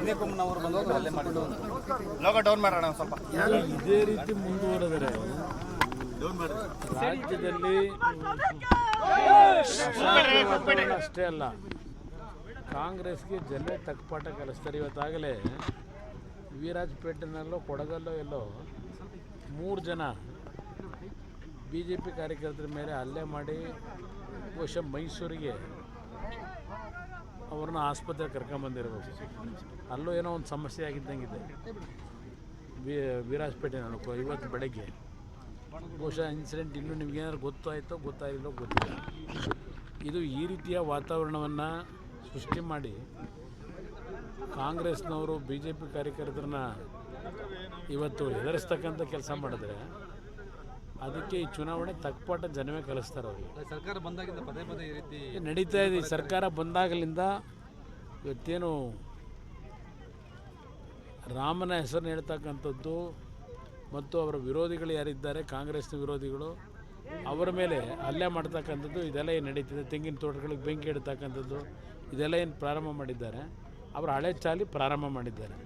ಅನಿಕುಮ್ಮನವರು ಬಂದು ಹಲ್ಲೆ ಮಾಡಿದ್ದು ಲೋಕ ಡೌನ್ ಮಾಡೋಣ ಸ್ವಲ್ಪ. ಇದೇ ರೀತಿ ಮುಂದುವರೆದರೆ ರಾಜ್ಯದಲ್ಲಿ ಅಷ್ಟೇ ಅಲ್ಲ, ಕಾಂಗ್ರೆಸ್ಗೆ ಜನ ತಕ್ಕಪಾಠ ಕಲಿಸ್ತಾರೆ ಇವತ್ತಾಗಲೇ. ವೀರಾಜಪೇಟೆನಲ್ಲೋ ಕೊಡಗಲ್ಲೋ ಎಲ್ಲೋ ಮೂರು ಜನ ಬಿ ಜೆ ಪಿ ಕಾರ್ಯಕರ್ತರ ಮೇಲೆ ಹಲ್ಲೆ ಮಾಡಿ ಬಹುಶಃ ಮೈಸೂರಿಗೆ ಅವ್ರನ್ನ ಆಸ್ಪತ್ರೆಗೆ ಕರ್ಕೊಂಬಂದಿರ್ಬೇಕು ಅಲ್ಲೂ ಏನೋ ಒಂದು ಸಮಸ್ಯೆ ಆಗಿದ್ದಂಗಿದೆ. ವಿ, ವೀರಾಜಪೇಟೆ ನನಗೆ ಇವತ್ತು ಬೆಳಗ್ಗೆ. ಬಹುಶಃ ಇನ್ಸಿಡೆಂಟ್ ಇನ್ನೂ ನಿಮಗೇನಾದ್ರು ಗೊತ್ತಾಯಿತೋ ಗೊತ್ತಾಗಿಲ್ಲೋ ಗೊತ್ತಿಲ್ಲ. ಇದು ಈ ರೀತಿಯ ವಾತಾವರಣವನ್ನು ಸೃಷ್ಟಿ ಮಾಡಿ ಕಾಂಗ್ರೆಸ್ನವರು ಬಿ ಜೆ ಪಿ ಕಾರ್ಯಕರ್ತರನ್ನ ಇವತ್ತು ಹೆದರಿಸ್ತಕ್ಕಂಥ ಕೆಲಸ ಮಾಡಿದ್ರೆ ಅದಕ್ಕೆ ಈ ಚುನಾವಣೆ ತಕ್ಕಪಾಠ ಜನವೇ ಕಲಿಸ್ತಾರೆ ಅವ್ರಿಗೆ ಸರ್ಕಾರ ಬಂದಾಗಿಂದ ಪದೇ ಪದೇ ಈ ರೀತಿ ನಡೀತಾ ಇದೆ. ಸರ್ಕಾರ ಬಂದಾಗಲಿಂದ ಇವತ್ತೇನು ರಾಮನ ಹೆಸರನ್ನು ಹೇಳ್ತಕ್ಕಂಥದ್ದು ಮತ್ತು ಅವರ ವಿರೋಧಿಗಳು ಯಾರಿದ್ದಾರೆ ಕಾಂಗ್ರೆಸ್ನ ವಿರೋಧಿಗಳು ಅವರ ಮೇಲೆ ಹಲ್ಲೆ ಮಾಡ್ತಕ್ಕಂಥದ್ದು ಇದೆಲ್ಲ ಏನು ನಡೀತಿದೆ? ತೆಂಗಿನ ತೋಟಗಳಿಗೆ ಬೆಂಕಿ ಇಡ್ತಕ್ಕಂಥದ್ದು ಇದೆಲ್ಲ ಏನು ಪ್ರಾರಂಭ ಮಾಡಿದ್ದಾರೆ? ಅವರ ಹಳೆ ಚಾಲಿ ಪ್ರಾರಂಭ ಮಾಡಿದ್ದಾರೆ.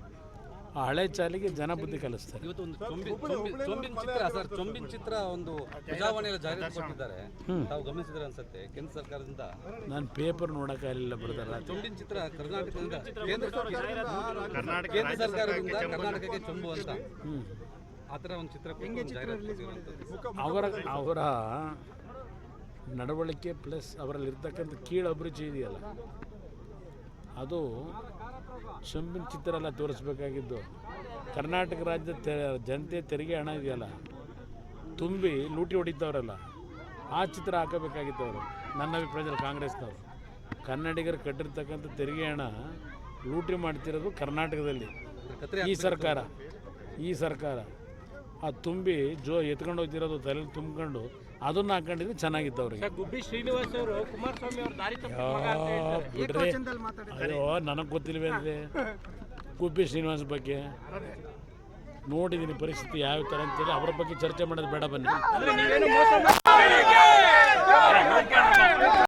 ಆ ಹಳೆ ಚಾಲಿಗೆ ಜನ ಬುದ್ಧಿ ಕಲಿಸ್ತಾರೆ. ಇವತ್ತು ಒಂದು ಚೊಂಬಿ ಚೊಂಬಿ- ಚೊಂಬಿನ ಚಿತ್ರ ಸರ್ ಚೊಂಬಿನ ಚಿತ್ರ ಒಂದು ಪ್ರಜಾವಾಣಿಯಲ್ಲಿ ಜಾಹೀರಾತು ಕೊಟ್ಟಿದ್ದಾರೆ. ತಾವು ಗಮನಿಸಿದ್ರೆ ಅನ್ಸುತ್ತೆ? ಕೇಂದ್ರ ಸರ್ಕಾರದಿಂದ? ನಾನು ಪೇಪರ್ ನೋಡೋಕ್ಕಾಗಲಿಲ್ಲ ಬರ್ದಾರ ಚೊಂಬಿನ ಚಿತ್ರ ಕರ್ನಾಟಕದಿಂದ ಕೇಂದ್ರ ಕೇಂದ್ರ ಸರ್ಕಾರದಿಂದ ಕರ್ನಾಟಕಕ್ಕೆ ಚೊಂಬು ಅಂತ. ಹ್ಞೂ ಆ ಥರ ಒಂದು ಚಿತ್ರ ಕೊಟ್ಟು ಒಂದು ಜಾಹೀರಾತು ಕೊಟ್ಟಿರುವಂಥದ್ದು. ಅವರ ಅವರ ನಡವಳಿಕೆ ಪ್ಲಸ್ ಅವರಲ್ಲಿರ್ತಕ್ಕಂಥ ಕೀಳು ಅಭಿರುಚಿ ಇದೆಯಲ್ಲ. ಅದು ಚೊಂಬಿನ ಚಿತ್ರ ಎಲ್ಲ ತೋರಿಸ್ಬೇಕಾಗಿದ್ದು. ಕರ್ನಾಟಕ ರಾಜ್ಯದ ತೆ ಜನತೆ ತೆರಿಗೆ ಹಣ ಇದೆಯಲ್ಲ ತುಂಬಿ ಲೂಟಿ ಹೊಡಿತವ್ರಲ್ಲ ಆ ಚಿತ್ರ ಹಾಕಬೇಕಾಗಿತ್ತು ಅವರು ನನ್ನ ಅಭಿಪ್ರಾಯದಲ್ಲಿ ಕಾಂಗ್ರೆಸ್ನವರು. ಕನ್ನಡಿಗರು ಕಟ್ಟಿರ್ತಕ್ಕಂಥ ತೆರಿಗೆ ಹಣ ಲೂಟಿ ಮಾಡ್ತಿರೋದು ಕರ್ನಾಟಕದಲ್ಲಿ. ಈ ಸರ್ಕಾರ ಈ ಸರ್ಕಾರ ಆ ತುಂಬಿ ಜೋ ಎತ್ಕೊಂಡು ಹೋಗ್ತಿರೋದು ತಲೆ ತುಂಬ್ಕೊಂಡು ಅದನ್ನ ಹಾಕೊಂಡಿದ್ರೆ ಚೆನ್ನಾಗಿತ್ತು ಅವ್ರಿಗೆ. ಗುಬ್ಬಿ ಶ್ರೀನಿವಾಸ್ ಅವರು ಕುಮಾರಸ್ವಾಮಿ ಅವರು ದಾರಿ ಬಿಡ್ರಿ ಅಯ್ಯೋ ನನಗೆ ಗೊತ್ತಿಲ್ವೇ ಅಂದ್ರೆ? ಗುಬ್ಬಿ ಶ್ರೀನಿವಾಸ್ ಬಗ್ಗೆ. ನೋಡಿದ್ದೀನಿ ಪರಿಸ್ಥಿತಿ ಯಾವ ಥರ ಅಂತೇಳಿ ಅವ್ರ ಬಗ್ಗೆ ಚರ್ಚೆ ಮಾಡೋದು ಬೇಡ ಬನ್ನಿ.